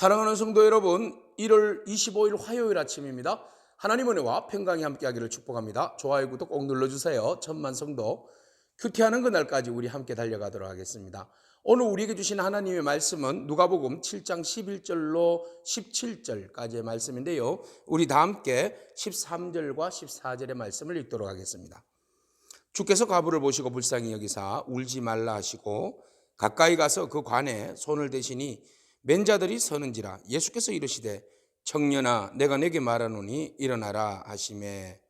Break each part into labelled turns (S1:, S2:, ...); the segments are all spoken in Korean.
S1: 사랑하는 성도 여러분, 1월 25일 화요일 아침입니다. 하나님 은혜와 평강이 함께하기를 축복합니다. 좋아요, 구독 꼭 눌러주세요. 천만 성도 큐티하는 그날까지 우리 함께 달려가도록 하겠습니다. 오늘 우리에게 주신 하나님의 말씀은 누가복음 7장 11절로 17절까지의 말씀인데요. 우리 다 함께 13절과 14절의 말씀을 읽도록 하겠습니다. 주께서 과부를 보시고 불쌍히 여기사 울지 말라 하시고 가까이 가서 그 관에 손을 대시니 맨자들이 서는지라 예수께서 이르시되 청년아 내가 내게 말하노니 일어나라 하심에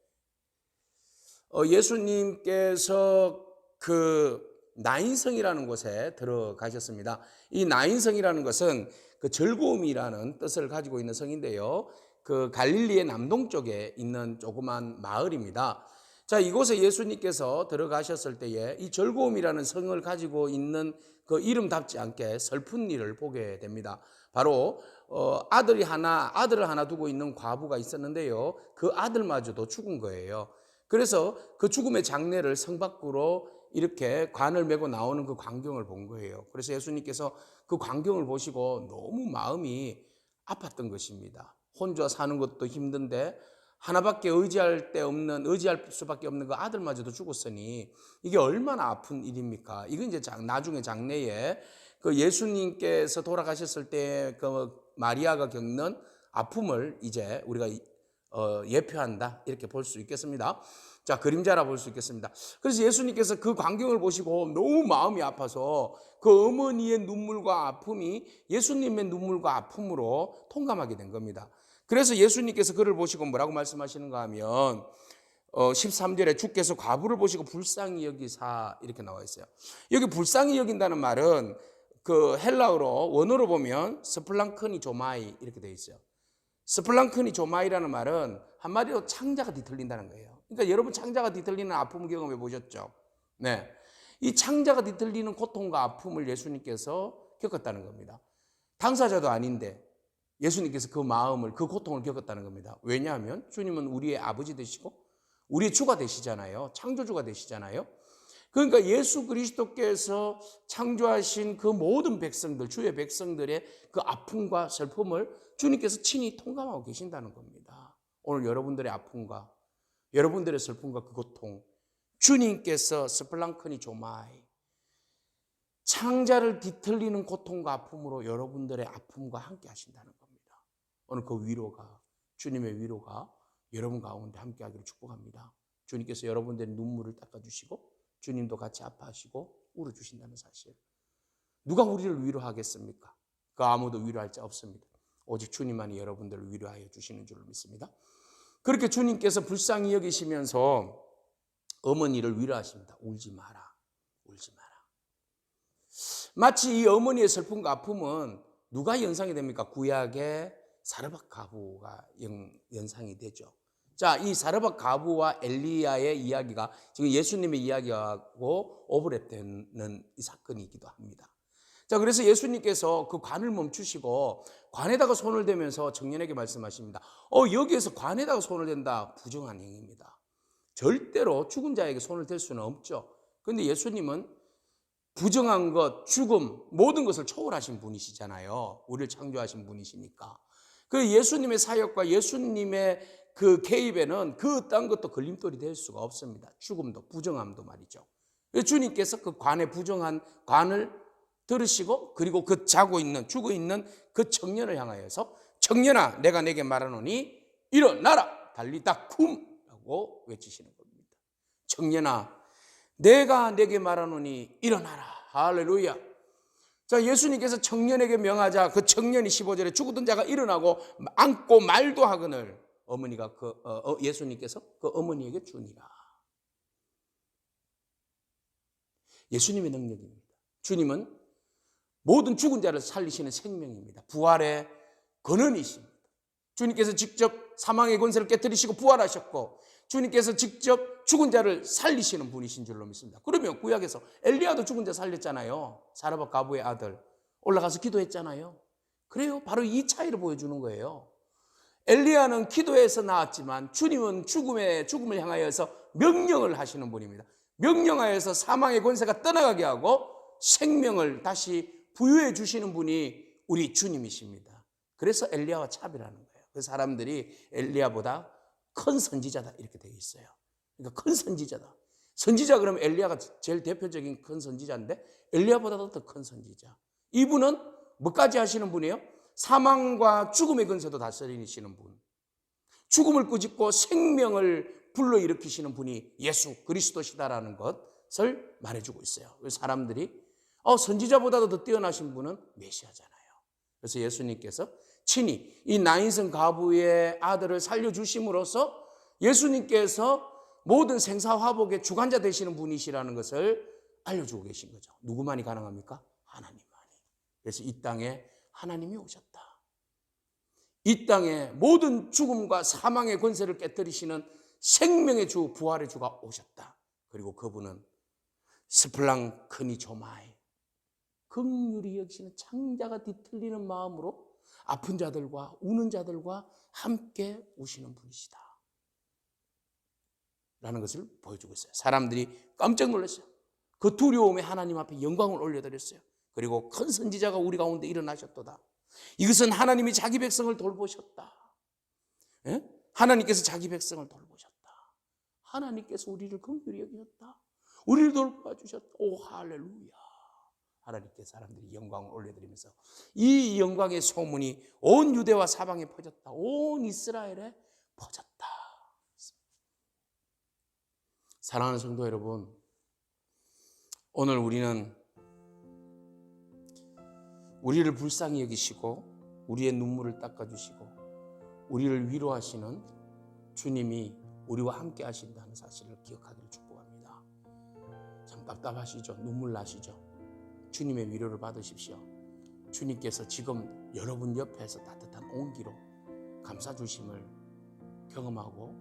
S1: 어, 예수님께서 그 나인성이라는 곳에 들어가셨습니다. 이 나인성이라는 것은 그 즐거움이라는 뜻을 가지고 있는 성인데요. 그 갈릴리의 남동쪽에 있는 조그만 마을입니다. 자, 이곳에 예수님께서 들어가셨을 때에 이 즐거움이라는 성을 가지고 있는 그 이름답지 않게 슬픈 일을 보게 됩니다. 바로 어, 아들이 하나 아들을 하나 두고 있는 과부가 있었는데요. 그 아들마저도 죽은 거예요. 그래서 그 죽음의 장례를 성 밖으로 이렇게 관을 메고 나오는 그 광경을 본 거예요. 그래서 예수님께서 그 광경을 보시고 너무 마음이 아팠던 것입니다. 혼자 사는 것도 힘든데 하나밖에 의지할 데 없는 의지할 수밖에 없는 그 아들마저도 죽었으니 이게 얼마나 아픈 일입니까? 이건 이제 장- 나중에 장래에 그 예수님께서 돌아가셨을 때 그 마리아가 겪는 아픔을 이제 우리가 어, 예표한다 이렇게 볼 수 있겠습니다. 자 그림자라 볼 수 있겠습니다. 그래서 예수님께서 그 광경을 보시고 너무 마음이 아파서 그 어머니의 눈물과 아픔이 예수님의 눈물과 아픔으로 통감하게 된 겁니다. 그래서 예수님께서 그를 보시고 뭐라고 말씀하시는가 하면 어, 13절에 주께서 과부를 보시고 불쌍히 여기사 이렇게 나와 있어요. 여기 불쌍히 여긴다는 말은 그 헬라어로 원어로 보면 스플랑크니 조마이 이렇게 되어 있어요. 스플랑크니 조마이라는 말은 한마디로 창자가 뒤틀린다는 거예요. 그러니까 여러분 창자가 뒤틀리는 아픔을 경험해 보셨죠? 네. 이 창자가 뒤틀리는 고통과 아픔을 예수님께서 겪었다는 겁니다. 당사자도 아닌데 예수님께서 그 마음을, 그 고통을 겪었다는 겁니다. 왜냐하면 주님은 우리의 아버지 되시고 우리의 주가 되시잖아요. 창조주가 되시잖아요. 그러니까 예수 그리스도께서 창조하신 그 모든 백성들, 주의 백성들의 그 아픔과 슬픔을 주님께서 친히 통감하고 계신다는 겁니다. 오늘 여러분들의 아픔과 여러분들의 슬픔과 그 고통, 주님께서 스플랑크니 조마이, 창자를 뒤틀리는 고통과 아픔으로 여러분들의 아픔과 함께 하신다는 겁니다. 오늘 그 위로가, 주님의 위로가 여러분 가운데 함께 하기를 축복합니다. 주님께서 여러분들의 눈물을 닦아주시고, 주님도 같이 아파하시고, 울어주신다는 사실. 누가 우리를 위로하겠습니까? 그 아무도 위로할 자 없습니다. 오직 주님만이 여러분들을 위로하여 주시는 줄을 믿습니다. 그렇게 주님께서 불쌍히 여기시면서 어머니를 위로하십니다. 울지 마라. 울지 마라. 마치 이 어머니의 슬픔과 아픔은 누가 연상이 됩니까? 구약의 사르밧 가부가 연, 연상이 되죠. 자, 이 사르밧 가부와 엘리야의 이야기가 지금 예수님의 이야기하고 오버랩되는 이 사건이기도 합니다. 자, 그래서 예수님께서 그 관을 멈추시고 관에다가 손을 대면서 청년에게 말씀하십니다. 어, 여기에서 관에다가 손을 댄다. 부정한 행위입니다. 절대로 죽은 자에게 손을 댈 수는 없죠. 그런데 예수님은 부정한 것, 죽음, 모든 것을 초월하신 분이시잖아요. 우리를 창조하신 분이시니까. 그 예수님의 사역과 예수님의 그 개입에는 그 어떤 것도 걸림돌이 될 수가 없습니다. 죽음도, 부정함도 말이죠. 주님께서 그 관의 부정한 관을 들으시고 그리고 그 자고 있는 죽어 있는 그 청년을 향하여서 청년아 내가 내게 말하노니 일어나라 달리다 쿰라고 외치시는 겁니다. 청년아 내가 내게 말하노니 일어나라 할렐루야. 자 예수님께서 청년에게 명하자 그 청년이 15절에 죽었던 자가 일어나고 앉고 말도 하거늘 어머니가 그 어, 예수님께서 그 어머니에게 주니라. 예수님의 능력입니다. 주님은 모든 죽은 자를 살리시는 생명입니다. 부활의 근원이십니다. 주님께서 직접 사망의 권세를 깨뜨리시고 부활하셨고 주님께서 직접 죽은 자를 살리시는 분이신 줄로 믿습니다. 그러면 구약에서 엘리야도 죽은 자 살렸잖아요. 사르밧 가부의 아들 올라가서 기도했잖아요. 그래요. 바로 이 차이를 보여주는 거예요. 엘리야는 기도해서 나왔지만 주님은 죽음의 죽음을 향하여서 명령을 하시는 분입니다. 명령하여서 사망의 권세가 떠나가게 하고 생명을 다시 부여해 주시는 분이 우리 주님이십니다. 그래서 엘리야와 차별하는 거예요. 그 사람들이 엘리야보다 큰 선지자다 이렇게 되어 있어요. 그러니까 큰 선지자다. 선지자 그러면 엘리야가 제일 대표적인 큰 선지자인데 엘리야보다도 더 큰 선지자. 이분은 뭐까지 하시는 분이에요? 사망과 죽음의 근세도 다스리시는 분. 죽음을 꾸짖고 생명을 불러일으키시는 분이 예수 그리스도시다라는 것을 말해주고 있어요. 사람들이 어, 선지자보다도 더 뛰어나신 분은 메시아잖아요. 그래서 예수님께서 친히 이 나인성 가부의 아들을 살려주심으로써 예수님께서 모든 생사화복의 주관자 되시는 분이시라는 것을 알려주고 계신 거죠. 누구만이 가능합니까? 하나님만이. 그래서 이 땅에 하나님이 오셨다. 이 땅에 모든 죽음과 사망의 권세를 깨뜨리시는 생명의 주, 부활의 주가 오셨다. 그리고 그분은 스플랑 크니 조마이 극률이 여기시는 창자가 뒤틀리는 마음으로 아픈 자들과 우는 자들과 함께 우시는 분이시다. 라는 것을 보여주고 있어요. 사람들이 깜짝 놀랐어요. 그 두려움에 하나님 앞에 영광을 올려드렸어요. 그리고 큰 선지자가 우리 가운데 일어나셨도다. 이것은 하나님이 자기 백성을 돌보셨다. 예? 하나님께서 자기 백성을 돌보셨다. 하나님께서 우리를 긍휼히 여기셨다. 우리를 돌봐 주셨다. 오 할렐루야. 하나님께 사람들이 영광을 올려드리면서 이 영광의 소문이 온 유대와 사방에 퍼졌다. 온 이스라엘에 퍼졌다. 사랑하는 성도 여러분, 오늘 우리는 우리를 불쌍히 여기시고 우리의 눈물을 닦아주시고 우리를 위로하시는 주님이 우리와 함께 하신다는 사실을 기억하기를 축복합니다. 참 답답하시죠? 눈물 나시죠? 주님의 위로를 받으십시오. 주님께서 지금 여러분 옆에서 따뜻한 온기로 감싸 주심을 경험하고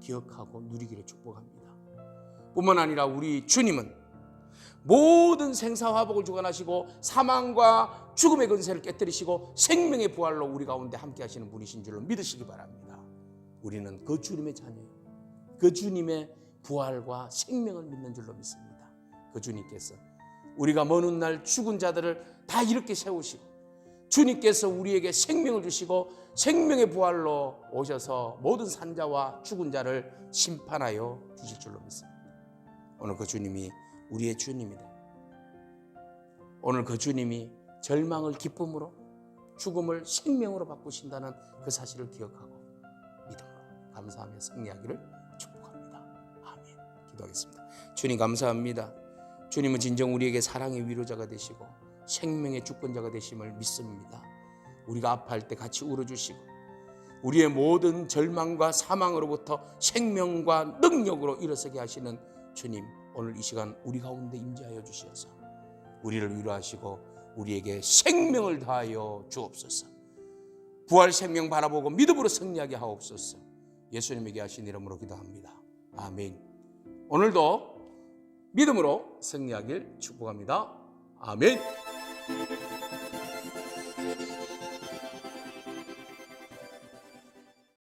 S1: 기억하고 누리기를 축복합니다. 뿐만 아니라 우리 주님은 모든 생사화복을 주관하시고 사망과 죽음의 근세를 깨뜨리시고 생명의 부활로 우리 가운데 함께 하시는 분이신 줄로 믿으시기 바랍니다. 우리는 그 주님의 자녀예요. 그 주님의 부활과 생명을 믿는 줄로 믿습니다. 그 주님께서 우리가 먼 훗날 죽은 자들을 다 이렇게 세우시고 주님께서 우리에게 생명을 주시고 생명의 부활로 오셔서 모든 산자와 죽은 자를 심판하여 주실 줄로 믿습니다. 오늘 그 주님이 우리의 주님이다. 오늘 그 주님이 절망을 기쁨으로 죽음을 생명으로 바꾸신다는 그 사실을 기억하고 믿음으로 감사하며 승리하기를 축복합니다. 아멘. 기도하겠습니다. 주님 감사합니다. 주님은 진정 우리에게 사랑의 위로자가 되시고 생명의 주권자가 되심을 믿습니다. 우리가 아파할 때 같이 울어주시고 우리의 모든 절망과 사망으로부터 생명과 능력으로 일어서게 하시는 주님 오늘 이 시간 우리 가운데 임재하여 주시어서 우리를 위로하시고 우리에게 생명을 다하여 주옵소서. 부활 생명 바라보고 믿음으로 승리하게 하옵소서. 예수님에게 하신 이름으로 기도합니다. 아멘. 오늘도 믿음으로 승리하길 축복합니다. 아멘.